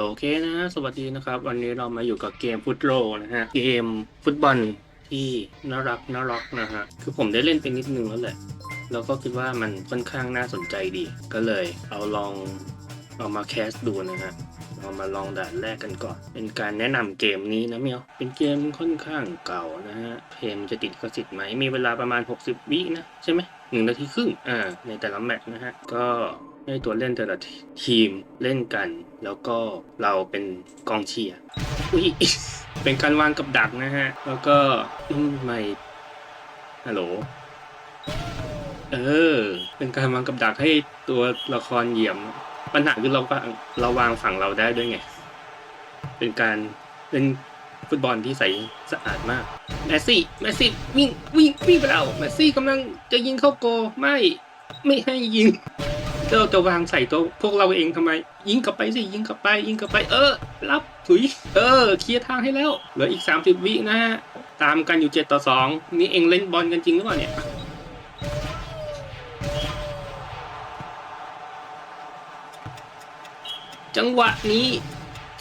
ลโอเคนะสวัสดีนะครับ วันนี้เรามาอยู่กับเกมฟุตโรนะฮะ เกมฟุตบอลที่น่ารักน่ารักนะฮะ คือผมได้เล่นไปนิดนึงแล้วแหละ แล้วก็คิดว่ามันค่อนข้างน่าสนใจดี ก็เลยเอาลองเอามาแคสดูนะฮะเรามาลองด่านแรกกันก่อน เป็นการแนะนำเกมนี้นะเมียว เป็นเกมค่อนข้างเก่านะฮะ เพลมันจะติดกระสิทธิ์ไหม มีเวลาประมาณ 60 วินะ ใช่ไหมหนึ่งนาทีครึ่ง อ่า ในแต่ละแมตช์นะฮะ ก็ ให้ตัวเล่นแต่ละทีมเล่นกัน แล้วก็เราเป็นกองเชียร์อุ้ยเป็นการวางกับดักนะฮะ แล้วก็ไม่ฮัลโหลเออ เป็นการวางกับดักให้ตัวละครเหยี่ยม ปัญหาคือเราเราวางฝั่งเราได้ด้วยไง เป็นการเล่นฟุตบอลที่ใสสะอาดมาก แมสซี่ แมสซี่วิ่งวิ่งวิ่งไปแล้ว แมสซี่กำลังจะยิงเข้าโก ไม่ ไม่ให้ยิง เราจะวางใส่ตัวพวกเราเองทำไม ยิงกลับไปสิยิงกลับไป ยิงกลับไป เออ รับถุยเออเคลียร์ทางให้แล้วเหลืออีก 30 วินะฮะตามกันอยู่ 7 ต่อ 2 นี่เองเล่นบอลกันจริงหรือเปล่าเนี่ยจังหวะนี้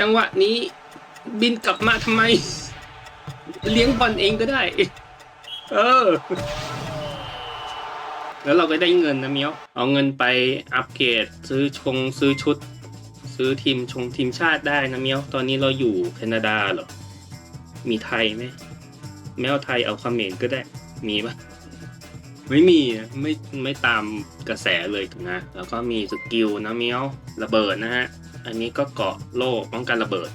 จังหวะนี้บินกลับมาทำไม เลี้ยงบอลเองก็ได้ เออ แล้วเราก็ได้เงินนะเมียว เอาเงินไปอัปเกรดซื้อชงซื้อชุด ซื้อทีมชงทีมชาติได้นะเมียว ตอนนี้เราอยู่แคนาดาเหรอ มีไทยไหมแมวไทยเอาคอมเขมรก็ได้ มีปะไม่มีอะไม่ไม่ตามกระแสเลยนะ แล้วก็มีสกิลนะเมียวระเบิดนะฮะ อันนี้ก็เกาะโล่ป้องกันระเบิด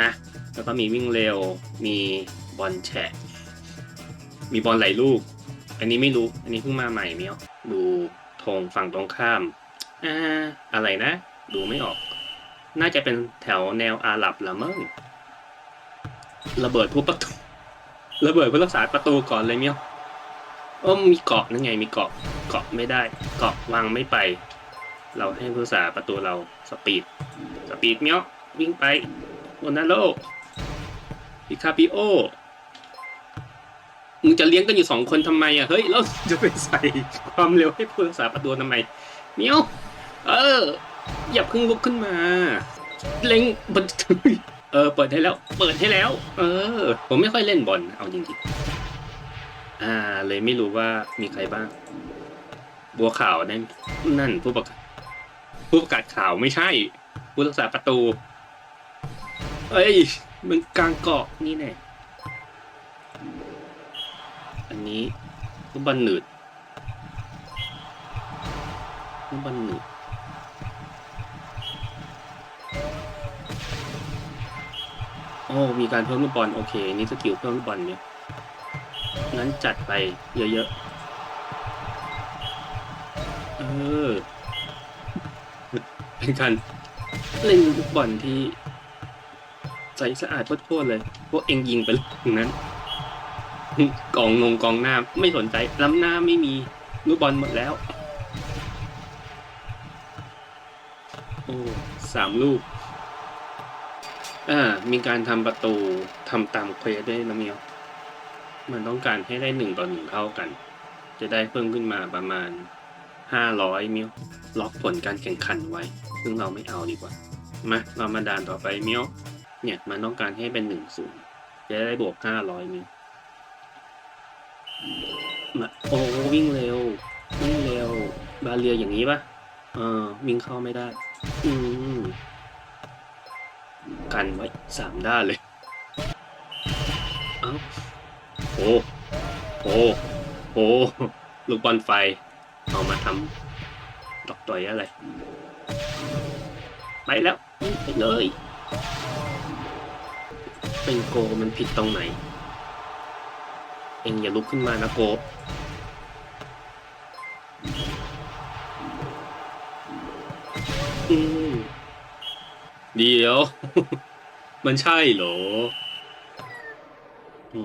นะ แล้วก็มีวิ่งเร็ว มีบอลแฉะ มีบอลไหลลูก อันนี้ไม่รู้ อันนี้เพิ่งมาใหม่เมียวดูธงฝั่งตรงข้ามอ่าอะไรนะ ดูไม่ออก น่าจะเป็นแถวแนวอาหรับละมั้งระเบิดผู้ประตูระเบิดผู้รักษาประตูก่อนเลยเมียวโอ้มีเกาะนั่นไงมีเกาะเกาะไม่ได้ เกาะวางไม่ไป เราให้ผู้รักษาประตูเราสปีดสปีดเมียววิ่งไปโอนาโลพิคาปิโอ มึงจะเลี้ยงกันอยู่สองคนทำไมอะเฮ้ยเราจะไปใส่ความเร็วให้ผู้รักษาประตูทำไมเมียวเอออย่าเพิ่งลุกขึ้นมา เล็งบนเออเปิดให้แล้ว เปิดให้แล้ว เออ ผมไม่ค่อยเล่นบอลเอาจริงๆอ่า เลยไม่รู้ว่ามีใครบ้าง บัวขาวนั่นนั่นผู้ประกาศผู้ประกาศข่าวไม่ใช่ ผู้รักษาประตู เอ้ยมันกลางเกาะนี่แน่ นี้ลูกบอลหนืดลูกบอลหนืดโอ้มีการเพิ่มลูกบอลโอเค นี่สกิลเพิ่มลูกบอลเนี่ยงั้นจัดไปเยอะๆ เออ เป็นการเล่นลูกบอลที่ใสสะอาดโคตรเลย พวกเองยิงไปตรงนั้น กองงงกองหน้าไม่สนใจล้ำหน้าไม่มีลูกบอลหมดแล้ว โอ้สามลูก อ่า มีการทำประตูทำตามเควสด้วยนะเมียวมันต้องการให้ได้หนึ่งต่อหนึ่งเท่ากัน จะได้เพิ่มขึ้นมาประมาณห้าร้อยมิวล็อกผลการแข่งขันไว้ ซึ่งเราไม่เอาดีกว่า มาเรามาด่านต่อไปเมียวเนี่ยมันต้องการให้เป็นหนึ่งศูนย์จะได้บวกห้าร้อยมิว โอ้วิ่งเร็ว วิ่งเร็ว บาเรียอย่างนี้ปะเออวิ่งเข้าไม่ได้ อืมกันไว้สามด้านเลย เอ้าโอ้โอ้โอ้ลูกบอลไฟ เอามาทำดอกต่อยอะไร ไปแล้ว ไปเลย เป็นโกมันผิดตรงไหน เองอย่าลุกขึ้นมานะโกเดี๋ยว มันใช่เหรอ อื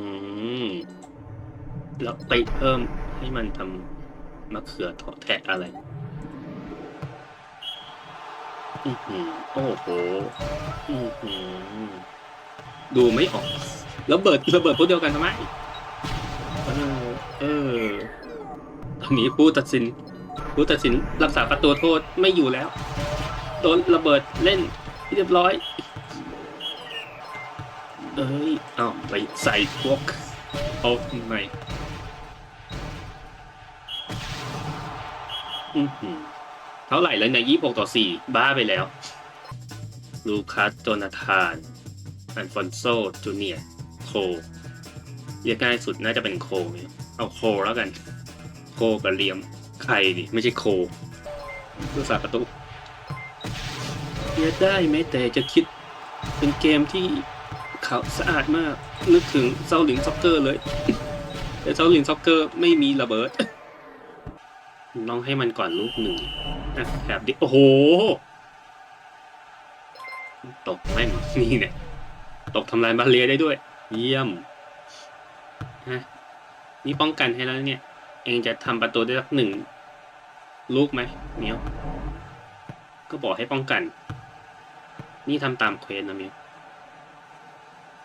ม แล้วไปเพิ่มให้มันทำมะเขือเถาะแทะอะไร อือหือโอ้โห อือหือดูไม่ออก แล้วเบิดระเบิดพวกเดียวกันทำไม เออตอนนี้ผู้ตัดสิน ผู้ตัดสินรักษาประตูโทษไม่อยู่แล้ว โดนระเบิดเล่นเรียบร้อย เอ้ยเอาไปใส่พวกเอาทำไมอือหือเท่าไหร่แล้วเนี่ยยี่หกต่อสี่บ้าไปแล้ว ลูคัสโจนาธานอันฟอนโซจูเนียโค เรียกง่ายสุดน่าจะเป็นโคเนี่ยเอาโคแล้วกัน โคกับเลียมใครดิไม่ใช่โคผู้สาประตูเรียได้ไหมแต่จะคิดเป็นเกมที่เขาสะอาดมาก นึกถึงเซาหลิงซ็อกเกอร์เลย แต่เซาหลิงซ็อกเกอร์ไม่มีระเบิดลองให้มันก่อนลูกหนึ่งนะแถบดิโอ้โห ตกแม่งนี่เนี่ย ตกทำลายบาเรียได้ด้วย เยี่ยม ฮะ นี่ป้องกันให้แล้วเนี่ย เองจะทำประตูได้สักหนึ่งลูกไหมเมียว ก็บอกให้ป้องกัน นี่ทำตามเควสนะเมียว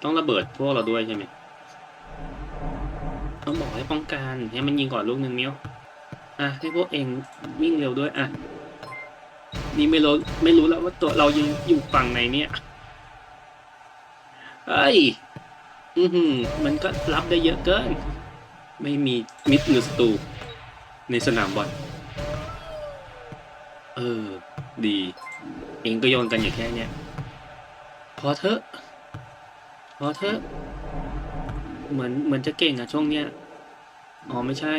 ต้องระเบิดพวกเราด้วยใช่ไหมต้องบอกให้ป้องกันให้มันยิงก่อนลูกหนึ่งเมียว อะให้พวกเองวิ่งเร็วด้วยอะนี่ไม่รู้ไม่รู้แล้วว่าตัวเรายังอยู่ฝั่งไหนเนี่ยเฮ้ย อือหือมันก็รับได้เยอะเกิน ไม่มีมิดหรือสตูในสนามบอลเออ ดี เองก็โยนกันอยู่แค่เนี้ยพอเถอะ พอเถอะ เหมือนเหมือนจะเก่งอะช่วงเนี้ยอ๋อไม่ใช่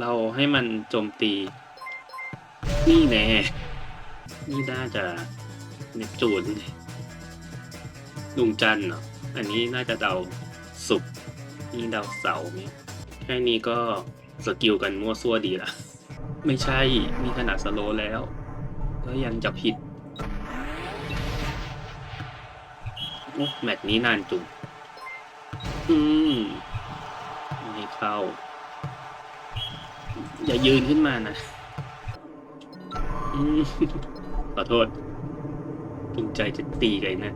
เราให้มันโจมตี นี่แน่นี่น่าจะเนปจูนดวงจันทร์เหรอ อันนี้น่าจะเดาศุกนี่เดาเสาร์เนี่ยแค่นี้ก็สกิลกันมั่วซั่วดีละไม่ใช่มีขนาดสโลว์แล้ว ก็ยังจะผิดโอ้แมตช์นี้นานจุงอืมไม่เข้า อย่ายืนขึ้นมานะอืมขอโทษภูมิใจจะตีไกันนะ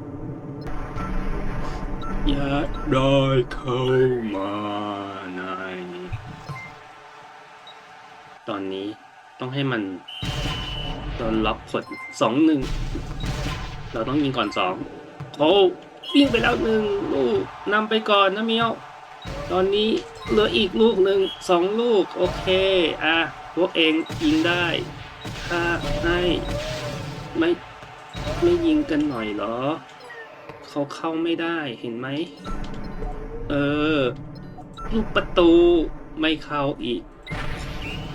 อย่าได้เข้ามาใน ตอนนี้ต้องให้มันโดนล็อกผลสองหนึ่ง เราต้องยิงก่อนสองโอ้วิ่งไปแล้วหนึ่งลูกนำไปก่อนนะเมียว ตอนนี้เหลืออีกลูกหนึ่งสองลูก โอเค อะ พวกเองยิงได้ถ้าให้ไม่ไม่ยิงกันหน่อยเหรอ เขาเข้าไม่ได้เห็นไหม เออ ลูกประตูไม่เข้าอีก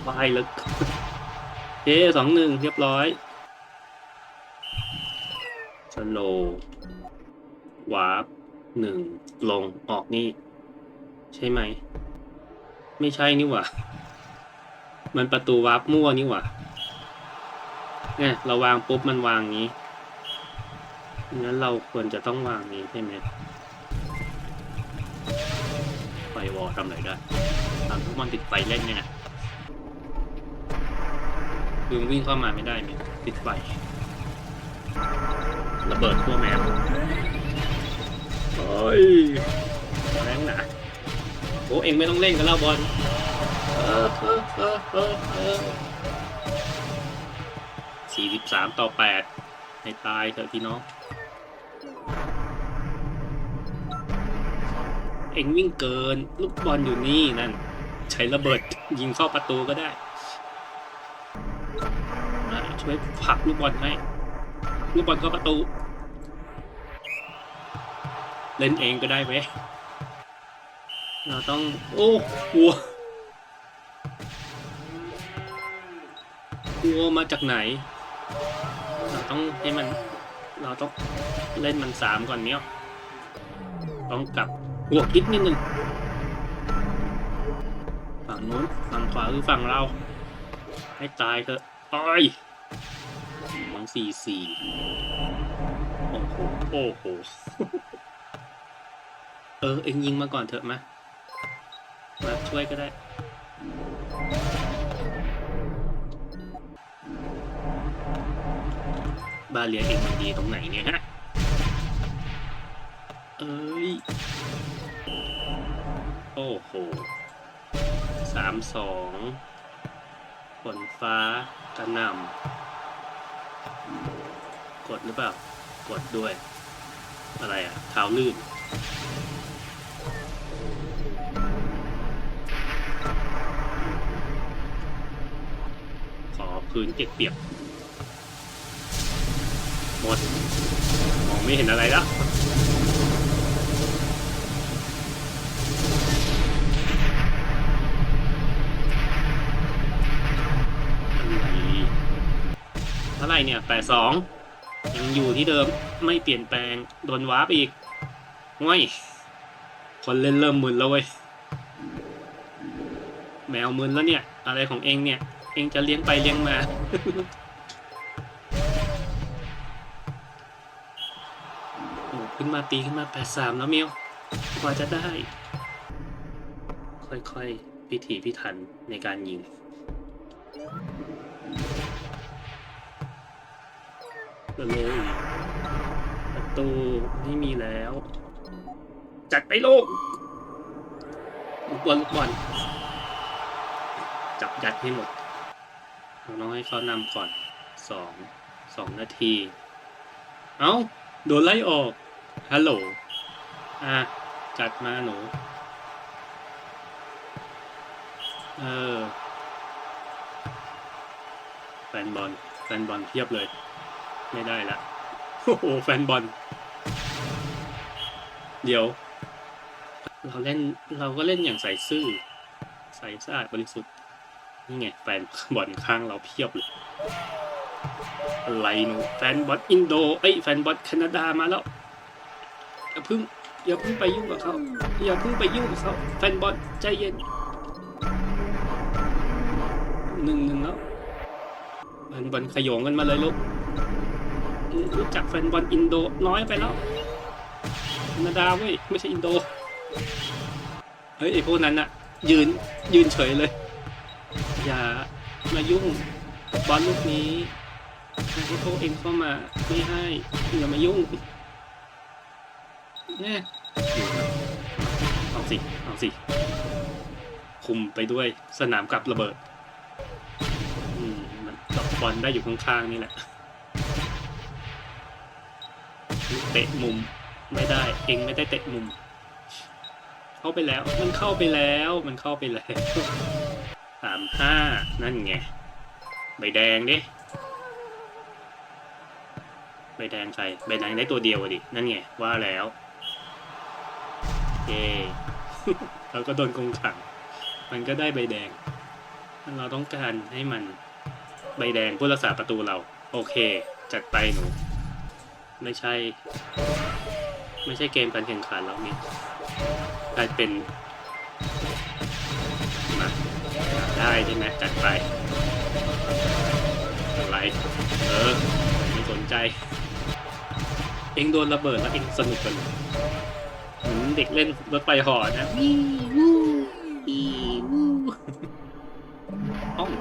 วายแล้วเฮ้สองหนึ่งเรียบร้อยสโลวาร์ปหนึ่งลงออกนี่ ใช่ไหม ไม่ใช่นี่หว่า มันประตูวาร์ปมั่วนี่หว่าเนี่ยเราวางปุ๊บมันวางนี้ งั้นเราควรจะต้องวางนี้ใช่ไหมไฟวอลทำอะไรได้ทำทุกมันติดไฟเล่นเนี่ยนะดึงวิ่งเข้ามาไม่ได้เนี่ยติดไฟ ระเบิดทั่วแมปโอ้ยแรงหนาโอ้เองไม่ต้องเล่นกันแล้วบอลสี่สิบสามต่อแปดให้ตายเถอะพี่น้อง เองวิ่งเกิน ลูกบอลอยู่นี่นั่น ใช้ระเบิดยิงเข้าประตูก็ได้ช่วยผลักลูกบอลให้ลูกบอลเข้าประตู เล่นเองก็ได้ไหมเราต้อง โอ้วัววัวมาจากไหน เราต้องให้มัน เราต้องเล่นมันสามก่อนเนี้ยต้องกลับ หัวคิดนิดนึงฝั่งนู้นฝั่งขวาคือฝั่งเรา ให้ตายเถอะอ้อยสองสี่สี่โอ้โหโอ้โหเออ เอ็งยิงมาก่อนเถอะมามาช่วยก็ได้บาเลียเองมันดีตรงไหนเนี่ยฮะ เอ้ย โอ้โหสามสองฝนฟ้ากระหน่ำกดหรือเปล่า กดด้วย อะไรอะเท้าลื่นขอพื้นเปียกๆหมด มองไม่เห็นอะไรแล้ว เท่าไหร่เนี่ยแปดสองยังอยู่ที่เดิมไม่เปลี่ยนแปลงโดนวาร์ปอีกง่อยคนเล่นเริ่มมึนแล้วเว้ยแมวมึนแล้วเนี่ย อะไรของเองเนี่ย เองจะเลี้ยงไปเลี้ยงมา โอ้ขึ้นมาตีขึ้นมาแปดสามแล้วมิวกว่าจะได้ ค่อยๆ พิถีพิถันในการยิง เลย ประตูไม่มีแล้ว จัดไปลูกลูกบอลลูกบอลจับยัดให้หมดเราต้องให้เขานำก่อนสองสองนาที เอ้า โดนไล่ออก ฮัลโหล อะ จัดมาหนู เออแฟนบอลแฟนบอลเพียบเลย ไม่ได้ละโอ้โหแฟนบอล เดี๋ยว เราเล่นเราก็เล่นอย่างใส่ซื่อ ใส่สะอาดบริสุทธิ์ นี่ไงแฟนบอลข้างเราเพียบเลยอะไรหนูแฟนบอลอินโดเอ้ยแฟนบอลแคนาดามาแล้วอย่าเพิ่งอย่าเพิ่งไปยุ่งกับเขาอย่าเพิ่งไปยุ่งกับเขาแฟนบอลใจเย็นหนึ่งหนึ่งแล้วแฟนบอลขยงกันมาเลยลูก รู้จักแฟนบอลอินโดน้อยไปแล้วแคนาดาเว้ยไม่ใช่อินโด เฮ้ยไอพวกนั้นอะยืนยืนเฉยเลย อย่ามายุ่งบบอลลูกนี้ให้พวกเองเข้ามาไม่ให้อย่ามายุ่งเนี่ยเอาสิเอาสิคุมไปด้วยสนามกับระเบิด อืมมันจับบอลได้อยู่ข้างๆนี่แหละ เตะมุมไม่ได้เองไม่ได้เตะมุม เข้าไปแล้วมันเข้าไปแล้วมันเข้าไปแล้วสามห้านั่นไงใบแดงดิใบแดงใครใบแดงได้ตัวเดียวดินั่นไงว่าแล้วเย่เราก็โดนกงขัง มันก็ได้ใบแดงเราต้องการให้มันใบแดงผู้รักษาประตูเรา โอเค จัดไปหนู ไม่ใช่ ไม่ใช่เกมการแข่งขันแล้วนี่กลายเป็นมาได้ใช่ไหมจัดไปอะไรเออไม่สนใจ เองโดนระเบิดแล้วเองสนุกกันเลยเหมือนเด็กเล่นรถไฟหอนะวีวูอีวูอ้อม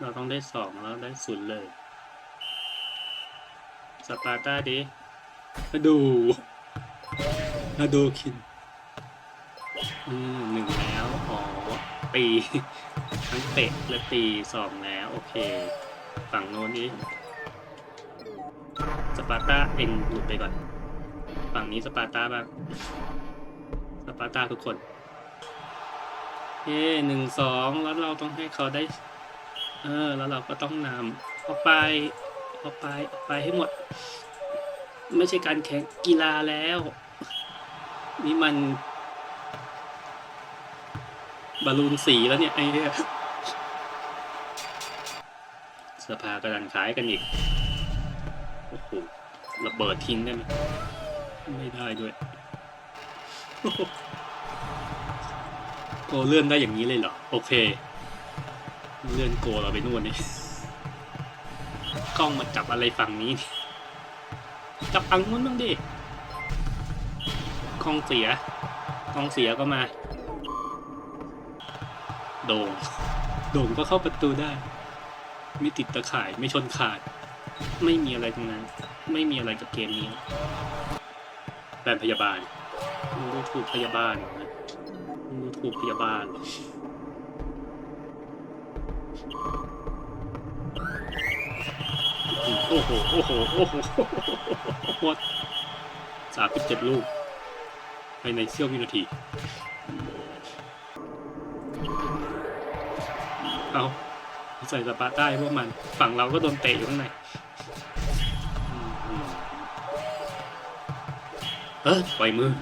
เราต้องได้สองแล้วได้ศูนย์เลย สปาร์ตาดิมาดูมาดูคิน อืมหนึ่งแล้ว อ๋อ ตี ทั้งเตะและตีสองแล้ว โอเค ฝั่งโน้นนี้สปาร์ตาเองหลุดไปก่อน ฝั่งนี้สปาร์ตาบ้างสปาร์ตาทุกคนเย้หนึ่งสองแล้วเราต้องให้เขาได้ เออ แล้วเราก็ต้องนำออกไป ออกไปออกไปให้หมด ไม่ใช่การแข่งกีฬาแล้ว นี่มันบอลลูนสีแล้วเนี่ยไอ้เนี่ยสภากระดันขายกันอีก โอ้โหระเบิดทิ้งได้ไหมไม่ได้ด้วยโอ้โหโกเลื่อนได้อย่างนี้เลยเหรอ โอเค เลื่อนโกเราไปนู่นนี่ กล้องมาจับอะไรฝั่งนี้ จับฝั่งนู้นบ้างดิกล้องเสียกล้องเสียก็มา โด่ง โด่งก็เข้าประตูได้ ไม่ติดตะข่ายไม่ชนขาด ไม่มีอะไรตรงนั้น ไม่มีอะไรกับเกมนี้แฟนพยาบาลดูถูกพยาบาลรอนะมึงดูถูกพยาบาล โอ้โห โอ้โห โอ้โหหมดสามสิบเจ็ดลูกภายในเสี้ยววินาที เอาใส่สปาร์ต้พวกมัน ฝั่งเราก็โดนเตะอยู่ข้างใน เออปล่อยมือ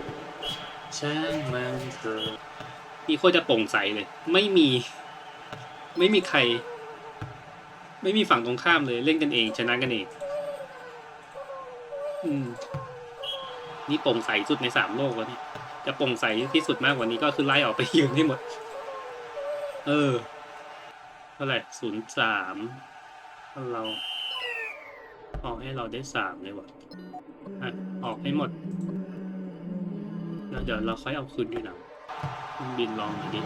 ช่างมันเถอะนี่โคตรจะโปร่งใสเลย ไม่มี ไม่มีใคร ไม่มีฝั่งตรงข้ามเลยเล่นกันเอง ชนะกันเอง อืม นี่โปร่งใสสุดในสามโลกแล้วนี่จะโปร่งใสที่สุดมากกว่านี้ก็คือไล่ออกไปยืนให้หมด เออ เท่าไหร่ศูนย์สามเรา ออกให้เราได้สามเลยวะอะออกให้หมดแล้วเดี๋ยวเราค่อยเอาคืนทีหลังบินลองหน่อยดิ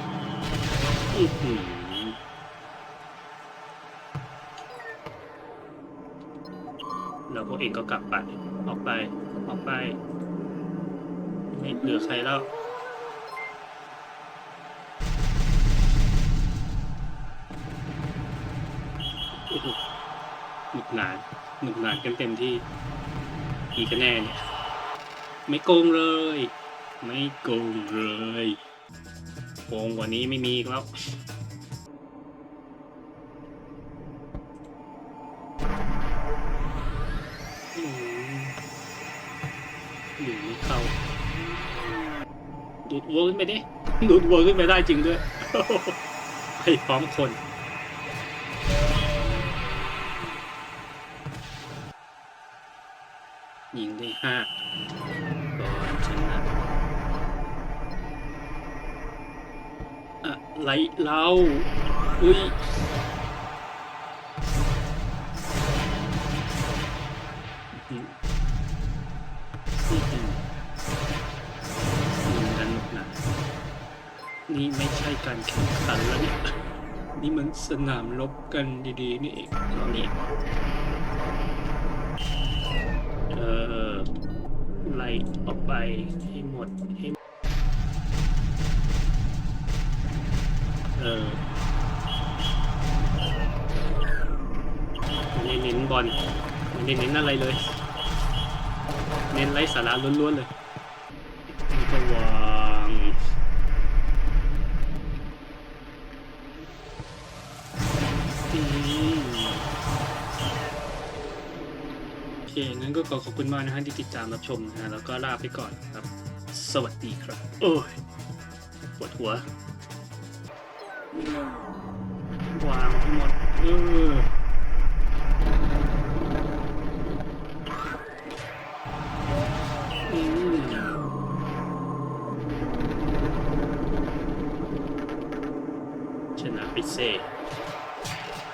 อือ เองก็กลับไป ออกไป ออกไป ไม่เหลือใครแล้ว หนุกหนานหนุกหนานกันเต็มที่กี่คะแนนเนี่ย ไม่โกงเลย ไม่โกงเลยโกงกว่านี้ไม่มีแล้ว วัวขึ้นไปดิดูดวัวขึ้นไปได้จริงด้วยไปพร้อมคนยิงได้ห้าก่อนชนะอะไรเราอุ้ย แข่งขันแล้วเนี่ย นี่มันสนามรบกันดีๆ นี่เองตอนนี้เออไล่ออกไปให้หมดให้เออไม่ได้เน้นบอลไม่ได้เน้นอะไรเลย เน้นไร้สาระล้วนๆเลยนี่ก็วา เคงั้นก็ขอขอบคุณมากนะฮะที่ติดตามรับชมนะฮะแล้วก็ลาไปก่อนครับ สวัสดีครับ โอ้ยปวดหัว วางทั้งหมดเอออืมชนะไปเซ่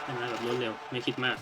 ชนะแบบรวดเร็ว ไม่คิดมาก